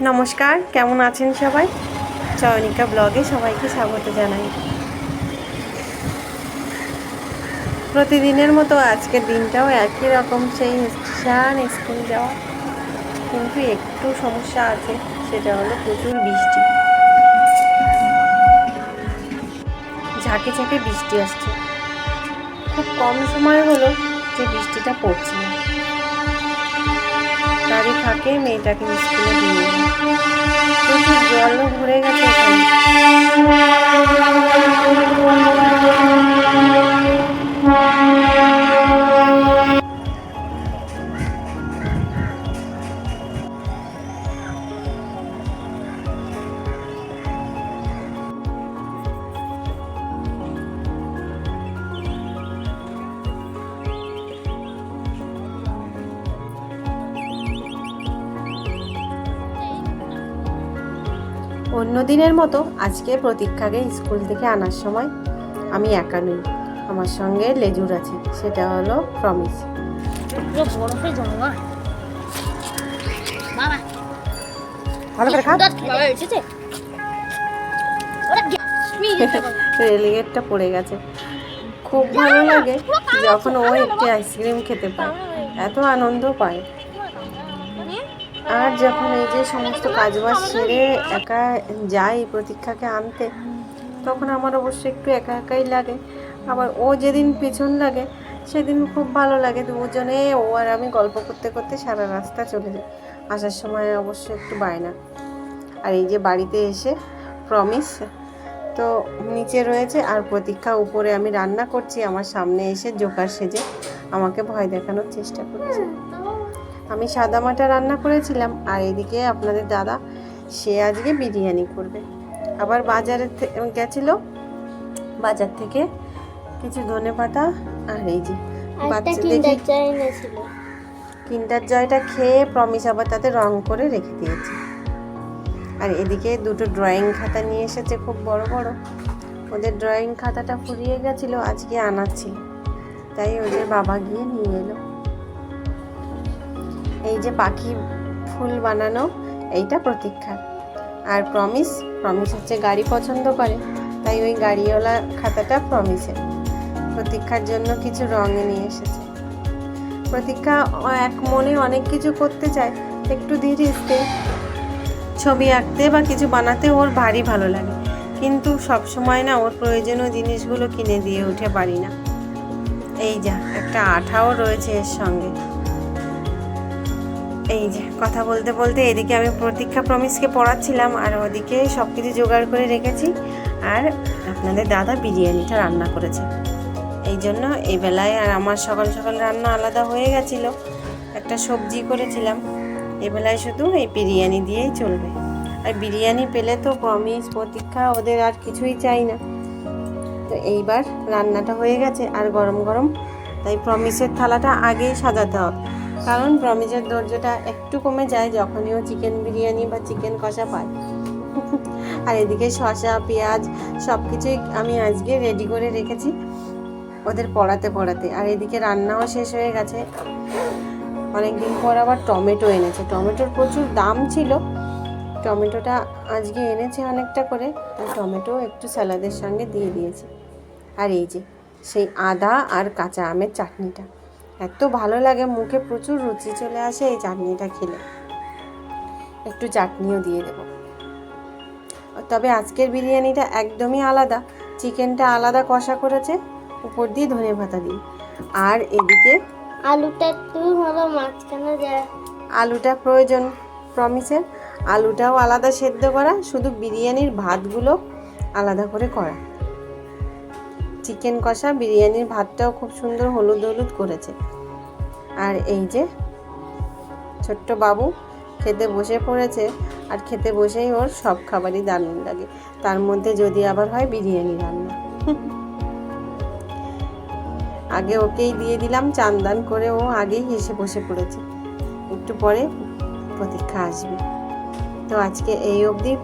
নমস্কার, কেমন আছেন সবাই? চয়নিকা ব্লগে সবাইকে স্বাগত জানাই। প্রতিদিনের মতো আজকের দিনটাও একই রকম, সেই স্টেশন স্কুল যাওয়া। কিন্তু একটু সমস্যা আছে, সেটা হলো প্রচুর বৃষ্টি। ঝাঁকে ঝাঁকে বৃষ্টি আসছে। খুব কম সময় হলো যে বৃষ্টিটা পড়ছে। ফাঁকে মেয়েটাকে স্কুলে দিয়ে। প্রচুর জলও ভরে গেছে অন্য দিনের মতো আজকে প্রতীক্ষাকে স্কুল থেকে আনার সময় আমি একা নই। আমার সঙ্গে লেজুর আছে সেটা হলো প্রমিস। রেলিগেটটা পড়ে গেছে। খুব ভালো লাগে যখন ও একটি আইসক্রিম খেতে পায়। এত আনন্দ পায়। আর যখন এই যে সমস্ত কাজবাজ সেরে একা যাই প্রতীক্ষাকে আনতে, তখন আমার অবশ্য একটু একা একাই লাগে। আবার ও যেদিন পেছন লাগে, সেদিন খুব ভালো লাগে। দুজনে ও আর আমি গল্প করতে করতে সারা রাস্তা চলে যাই। আসার সময় অবশ্য একটু বায়না। আর এই যে বাড়িতে এসে প্রমিস তো নিচে রয়েছে আর প্রতীক্ষা উপরে আমি রান্না করছি। আমার সামনে এসে জোকার সেজে আমাকে ভয় দেখানোর চেষ্টা করছে। আমি সাদা মাটা রান্না করেছিলাম আর এদিকে আপনাদের দাদা সে আজকে বিরিয়ানি করবে। আবার বাজারে গেছিল? বাজার থেকে কিছু ধনে পাতা আর এই যে কিন্ডার জয়টা খেয়ে প্রমিস আবার তাতে রং করে রেখে দিয়েছে। আর এদিকে দুটো ড্রয়িং খাতা নিয়ে এসেছে খুব বড় বড়। ওদের ড্রয়িং খাতাটা ফুরিয়ে গেছিল আজকে আনাচ্ছিল তাই ওদের বাবা গিয়ে নিয়ে এলো। এই যে পাখি ফুল বানানো, এইটা প্রতীক্ষা। আর প্রমিস প্রমিস হচ্ছে গাড়ি পছন্দ করে, তাই ওই গাড়িওয়ালা খাতাটা প্রমিসের প্রতীক্ষার জন্য কিছু রঙ নিয়ে এসেছে। প্রতীক্ষা এক মনে অনেক কিছু করতে চায়, একটু ধীরে ছবি আঁকতে বা কিছু বানাতে ওর ভারী ভালো লাগে। কিন্তু সব সময় না ওর প্রয়োজনীয় জিনিসগুলো কিনে দিয়ে উঠে পারি না। এই যা, একটা আঠাও রয়েছে এর সঙ্গে। এই যে, কথা বলতে বলতে এদিকে আমি প্রতীক্ষা প্রমিসকে পড়াচ্ছিলাম আর ওদিকে সব কিছু জোগাড় করে রেখেছি। আর আপনাদের দাদা বিরিয়ানিটা রান্না করেছে। এই জন্য এই বেলায় আর আমার সকাল সকাল রান্না আলাদা হয়ে গেছিল। একটা সবজি করেছিলাম। এই বেলায় শুধু এই বিরিয়ানি দিয়েই চলবে। আর বিরিয়ানি পেলে তো প্রমিস প্রতীক্ষা ওদের আর কিছুই চাই না। তো এইবার রান্নাটা হয়ে গেছে আর গরম গরম। তাই প্রমিসের থালাটা আগেই সাজাতে হবে। কারণ প্রমিসের ধৈর্যটা একটু কমে যায় যখনই ও চিকেন বিরিয়ানি বা চিকেন কষা পায়। আর এদিকে শসা, পেঁয়াজ সব কিছুই আমি আজকে রেডি করে রেখেছি ওদের পড়াতে পড়াতে। আর এদিকে রান্নাও শেষ হয়ে গেছে। অনেকদিন পর আবার টমেটো এনেছে। টমেটোর প্রচুর দাম ছিল। টমেটোটা আজকে এনেছে অনেকটা করে। আর টমেটো একটু স্যালাদের সঙ্গে দিয়ে দিয়েছে। আর এই যে, সেই আদা আর কাঁচা আমের চাটনিটা। এত ভালো লাগে মুখে প্রচুর রুচি চলে আসে এই চাটনিটা খেলে। একটু চাটনিও দিয়ে দেব। তবে আজকের বিরিয়ানিটা একদমই আলাদা। চিকেনটা আলাদা কষা করেছে উপর দিয়ে ধনে পাতা দিয়ে। আর এদিকে আলুটা একটু হলো মাঝখানে যায় আলুটা প্রয়োজন প্রমিসের আলুটাও আলাদা সেদ্ধ করা শুধু বিরিয়ানির ভাতগুলো আলাদা করে করা। চিকেন কষা, বিরিয়ানির ভাতটাও খুব সুন্দর হলুদ হলুদ করেছে। আর এই যে ছোট্ট বাবু খেতে বসে পড়েছে, আর খেতে বসেই ওর সব খাবারই দারুণ লাগে। তার মধ্যে যদি আবার হয় বিরিয়ানি রান্না। আগে ওকেই দিয়ে দিলাম চান্দান করে ও আগেই এসে বসে পড়েছে। একটু পরে প্রতীক্ষা আসবে। তো আজকে এই অবধি।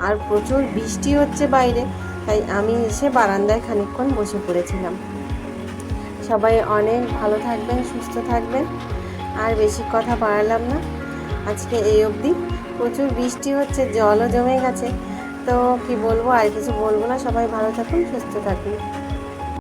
আর প্রচুর বৃষ্টি হচ্ছে বাইরে। তাই আমি এসে বারান্দায় খানিকক্ষণ বসে পড়েছিলাম। সবাই অনেক ভালো থাকবেন, সুস্থ থাকবেন, আর বেশি কথা বাড়ালাম না। আজকে এই অবধি। প্রচুর বৃষ্টি হচ্ছে, জলও জমে গেছে। তো কি বলব, আর কিছু বলব না। সবাই ভালো থাকুন, সুস্থ থাকুন।